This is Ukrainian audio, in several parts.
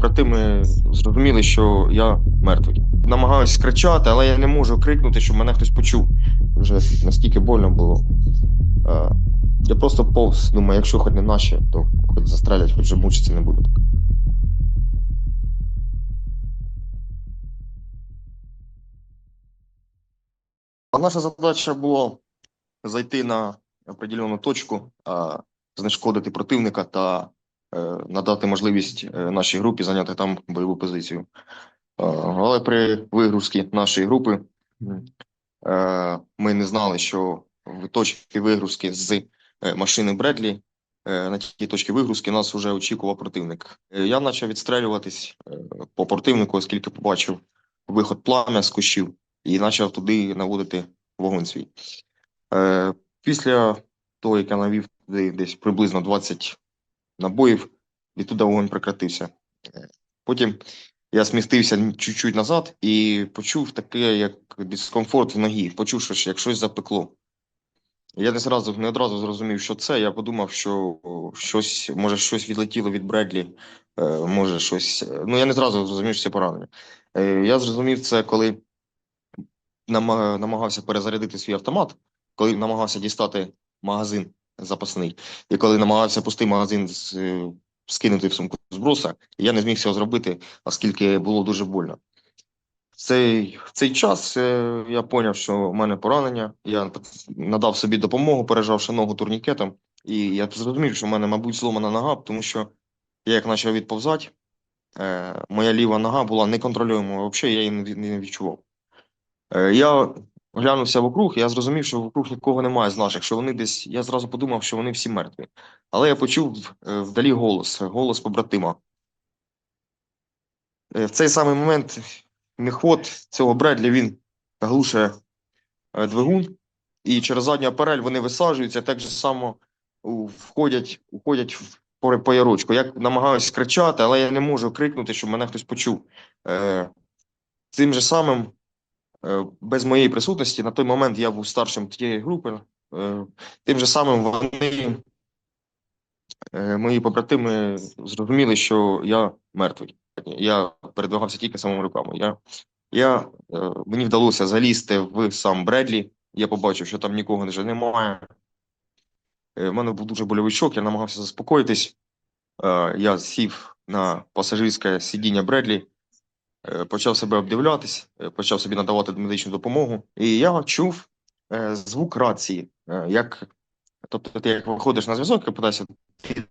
побратими зрозуміли, що я мертвий. Намагаюсь кричати, але я не можу крикнути, щоб мене хтось почув. Вже настільки больно було. Е, Я просто повз, думаю, якщо хоч не наші, то хоч застрелять, хоч же мучитися не буду. А наша задача була зайти на определену точку, а, знешкодити противника та е, надати можливість е, нашій групі зайняти там бойову позицію. Е, Але при вигрузці нашої групи е, ми не знали, що в точці вигрузки з е, машини Бредлі е, на тій точці вигрузки нас вже очікував противник. Е, Я почав відстрелюватись е, по противнику, оскільки побачив виход плам'я з кущів і почав туди наводити вогонь свій. Е, Після того, як я навів туди десь приблизно 20 набоїв, відтуди вогонь прекратився. Е, Потім я смістився чуть-чуть назад і почув таке, як дискомфорт в ногі. Почув, що як щось запекло. Я не зразу не одразу зрозумів, що це. Я подумав, що щось, може, щось відлетіло від Бредлі, е, може щось. Ну, я не зразу зрозумів, що це поранення. Е, Я зрозумів це, коли намагався перезарядити свій автомат, коли намагався дістати магазин запасний, і коли намагався пустий магазин з, е, скинути в сумку зброса, я не зміг цього зробити, оскільки було дуже больно. В цей, час е, я зрозумів, що в мене поранення. Я надав собі допомогу, пережавши ногу турнікетом, і я зрозумів, що в мене, мабуть, зломана нога, тому що я як почав відповзати, е, моя ліва нога була неконтролюємою взагалі, я її не, відчував. Я глянувся вокруг, і я зрозумів, що вокруг нікого немає з наших, що вони десь. Я зразу подумав, що вони всі мертві. Але я почув е, вдалі голос, голос побратима. Е, В цей самий момент міхвод цього Бредлі він глушує е, двигун, і через задню парель вони висаджуються, так же само входять, входять в по- ярочку. Я намагаюся кричати, але я не можу крикнути, щоб мене хтось почув. Цим же самим без моєї присутності. На той момент я був старшим тієї групи. Е, Тим же самим вони, е, мої побратими, зрозуміли, що я мертвий. Я передвигався тільки самими руками. Я, я, е, мені вдалося залізти в сам Бредлі. Я побачив, що там нікого вже немає. Е, В мене був дуже больовий шок, я намагався заспокоїтись. Е, Я сів на пасажирське сидіння Бредлі, е, почав себе обдивлятись, е, почав собі надавати медичну допомогу. І я чув е, звук рації. Е, Як, тобто, ти як виходиш на зв'язок і питаєшся, ти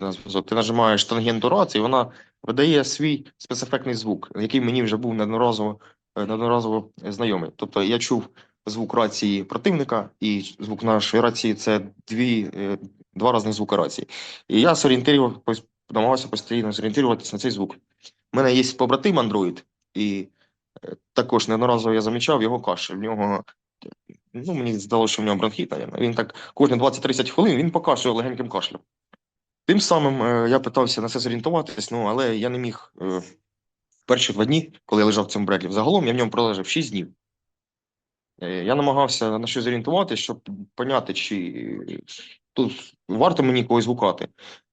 на зв'язок, ти нажимаєш тангенту рації, вона видає свій спецефектний звук, який мені вже був неодноразово, е, неодноразово знайомий. Тобто я чув звук рації противника і звук нашої рації це дві, е, два різних звука рації. І я зорієнтував, пос- намагався постійно зорієнтуватися на цей звук. У мене є побратим Android, і е, також неодноразово я замічав його кашель. В нього, ну мені здалося, що в нього бронхіт, навіть. Він так кожні 20-30 хвилин він покашує легеньким кашлем. Тим самим е, я питався на це зорієнтуватись, ну але я не міг е, перші два дні, коли я лежав в цьому бредлі. Загалом я в ньому пролежав 6 днів. Я намагався на щось зорієнтуватися, щоб поняти, чи тут варто мені когось гукати.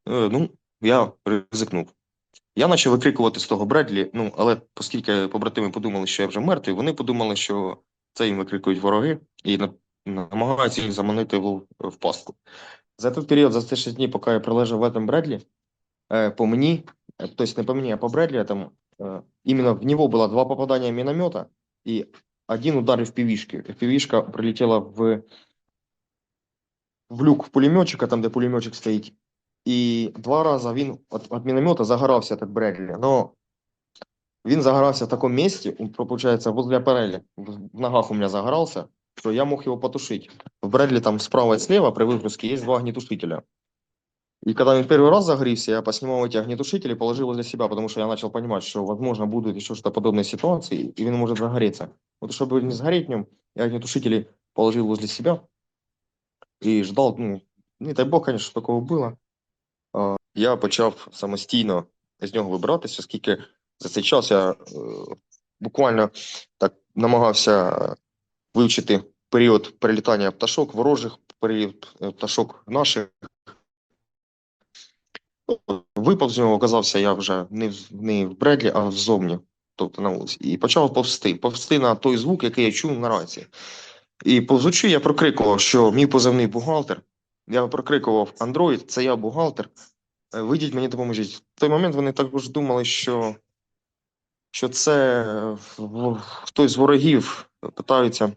Ну, я ризикнув. Я почав викрикувати з того Бредлі, ну, але оскільки побратими подумали, що я вже мертвий, вони подумали, що це їм викрикують вороги і намагаються їх заманити в, в пастку. За той період, за ці 6 днів, поки я пролежав в этом Бредлі, е, по мені, е, тобто не по мені, а по Бредлі, там, е, іменно в нього було два попадання міномета і один удар в півішки. Півішка прилетіла в, в люк пулеметчика, там, де пулеметчик стоїть. І два рази він від, від міномета загорався этот Бредлі. Но він загорався в такому місці, виходить, возле апарелі. В в ногах у мене загорался, що я мог його потушити. В Бредлі там справа і слева при вигрузці є два огнетушителя. И когда он первый раз загорелся, я поснимал эти огнетушители и положил возле себя, потому что я начал понимать, что, возможно, будут еще что-то подобной ситуации, и он может загореться. Вот чтобы не сгореть в нем, я огнетушители положил возле себя и ждал, ну, не дай бог, конечно, що такого было. Я почав самостійно з нього вибиратися, оскільки за цей час я е, буквально так намагався е, вивчити період перелітання пташок, ворожих, період е, пташок наших. Випав з нього, оказався я вже не в, не в Бредлі, а взовні, тобто на вулиці. І почав повсти. Повсти на той звук, який я чув на рації. І повзучи, я прокрикував, що мій позивний бухгалтер. Я прокрикував Android, це я бухгалтер. Е, Вийдіть мені допоможіть. В той момент вони також думали, що, що це е, хтось з ворогів питаються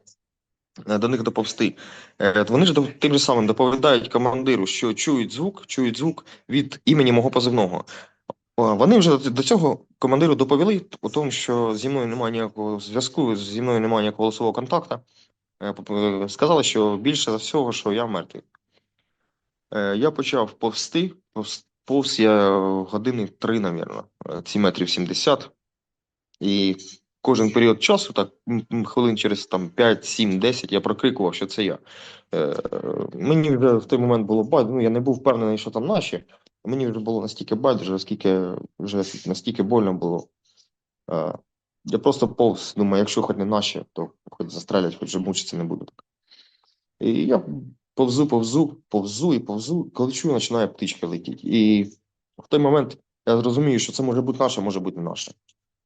е, до них доповсти. Вони ж тим же самим доповідають командиру, що чують звук, чують звук від імені мого позивного. Вони вже до- цього командиру доповіли у тому, що зі мною немає ніякого зв'язку, зі мною немає ніякого голосового контакту. Сказали, що більше за всього, що я мертвий. Я почав повсти, повз, я е, години три, навірно, е, ці метрів 70. І кожен період часу, так хвилин через там 5, 7, 10, я прокрикував, що це я. Е, Мені вже в той момент було байдуже, ну я не був впевнений, що там наші. Мені вже було настільки байдуже, оскільки вже настільки больно було. Е, Я просто повз, думаю, якщо хоч не наші, то хоч застрелять, хоч же мучитися не буду. І я повзу, повзу, повзу і повзу, коли чую, починає птичка летіти. І в той момент я зрозумію, що це може бути наше, може бути не наше.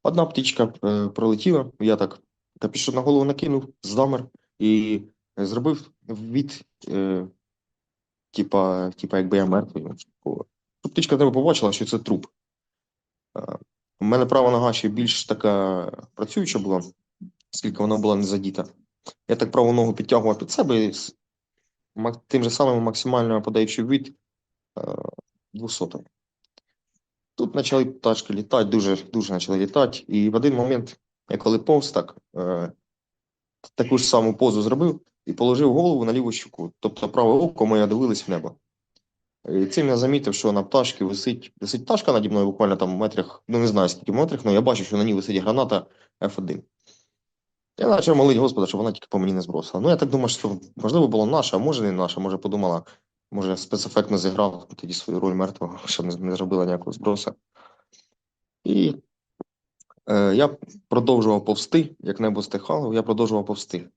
Одна птичка е, пролетіла, я так капюшон на голову накинув, замер і зробив від, е, типа, типа, якби я мертвий. Птичка тебе побачила, що це труп. Е, У мене права нога ще більш така працююча була, оскільки вона була не задіта. Я так праву ногу підтягував під себе тим же самим максимально подаючи від е, 200. Тут почали пташки літати, дуже, дуже почали літати. І в один момент, я коли повз так, е, таку ж саму позу зробив і положив голову на ліву щуку. Тобто праве око моє дивилось в небо. І цим я замітив, що на пташки висить, висить пташка наді мною буквально там в метрах, ну не знаю скільки метрах, але я бачу, що на ній висить граната F1. Я почав молити Господа, щоб вона тільки по мені не збросила. Ну, я так думаю, що можливо було наша, а може не наша, може подумала, може спецефектно зіграв тоді свою роль мертвого, щоб не, зробила ніякого зброса. І е, я продовжував повсти, як небо стихало, я продовжував повсти.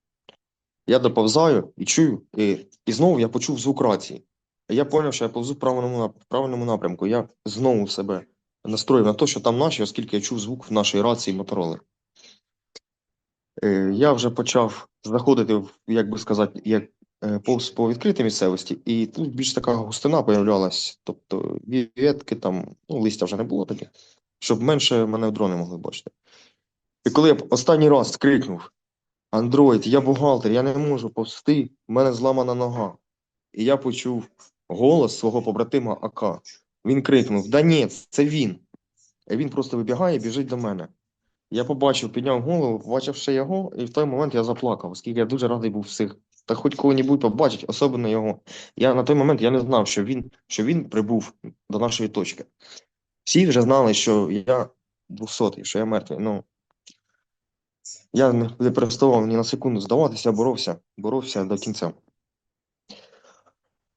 Я доповзаю і чую, і, і знову я почув звук рації. Я зрозумів, що я повзу в правильному, правильному напрямку. Я знову себе настроїв на те, що там наші, оскільки я чув звук в нашій рації Мотороли. Е, Я вже почав заходити, як би сказати, як е, повз по відкритій місцевості, і тут більш така густина появлялась, тобто ветки там, ну, листя вже не було таке, щоб менше мене дрони могли бачити. І коли я останній раз крикнув: Андроїд, я бухгалтер, я не можу повсти, в мене зламана нога. І я почув голос свого побратима АК. Він крикнув: Да ні, це він. І він просто вибігає і біжить до мене. Я побачив, підняв голову, побачив ще його, і в той момент я заплакав, оскільки я дуже радий був всіх. Та хоч коли-небудь побачить, особливо його. Я на той момент я не знав, що він, що він прибув до нашої точки. Всі вже знали, що я 200, що я мертвий. Ну, я не переставав ні на секунду здаватися, боровся, боровся до кінця.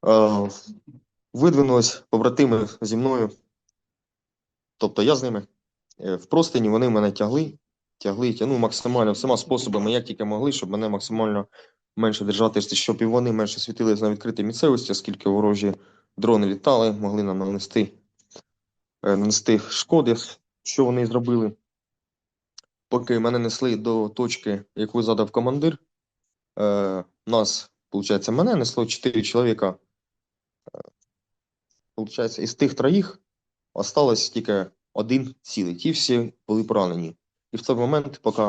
Е, видвинулись побратими зі мною. Тобто я з ними. Е, В простині вони мене тягли, тягли, тягну максимально всіма способами, як тільки могли, щоб мене максимально менше держати, щоб і вони менше світились на відкритій місцевості, оскільки ворожі дрони літали, могли нам нанести, е, нанести шкоди, що вони зробили. Поки мене несли до точки, яку задав командир, е, нас, виходить, мене несло 4 чоловіка. Е, Получається, із тих троїх осталось тільки один цілий. Ті всі були поранені. І в той момент, поки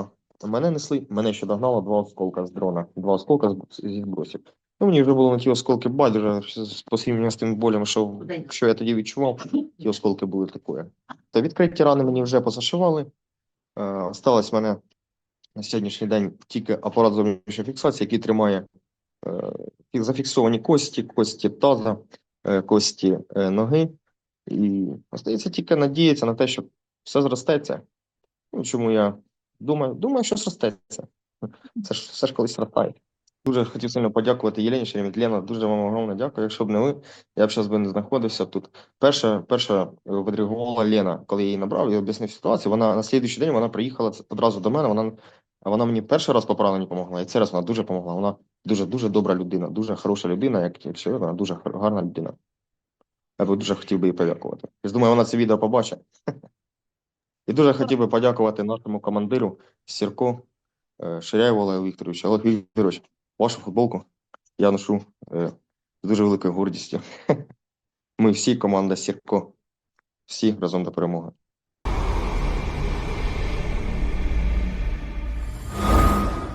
мене несли, мене ще догнало два осколка з дрона, два осколка зі збросів. Ну, мені вже було на ті осколки байдуже по з тим болем, що, що я тоді відчував, ті осколки були такої. То відкриті рани мені вже позашивали. Е, осталось мене на сьогоднішній день тільки апарат зовнішньої фіксації, який тримає е, зафіксовані кості, кості таза, е, кості ноги. І остається тільки надіятися на те, що все зростеться. Ну, чому я думаю, думаю, що зростеться. Це ж все ж колись зростає. Дуже хотів сильно подякувати Єлені Шеремет. Лена, дуже вам огромне дякую. Якщо б не ви, я б зараз би не знаходився тут. Перша, перша е, відреагувала Лена, коли я її набрав і об'яснив ситуацію. Вона на слідуючий день вона приїхала одразу до мене. Вона, вона мені перший раз по пораненню допомогла, і цей раз вона дуже допомогла. Вона дуже дуже добра людина, дуже хороша людина, як якщо вона дуже гарна людина. Я дуже хотів би їй подякувати. Я думаю, вона це відео побачить. І дуже хотів би подякувати нашому командиру Сірко е, Ширяєву Олегу Вікторовичу. Олег Вікторович, вашу футболку я ношу е, з дуже великою гордістю. Ми всі команда Сірко. Всі разом до перемоги.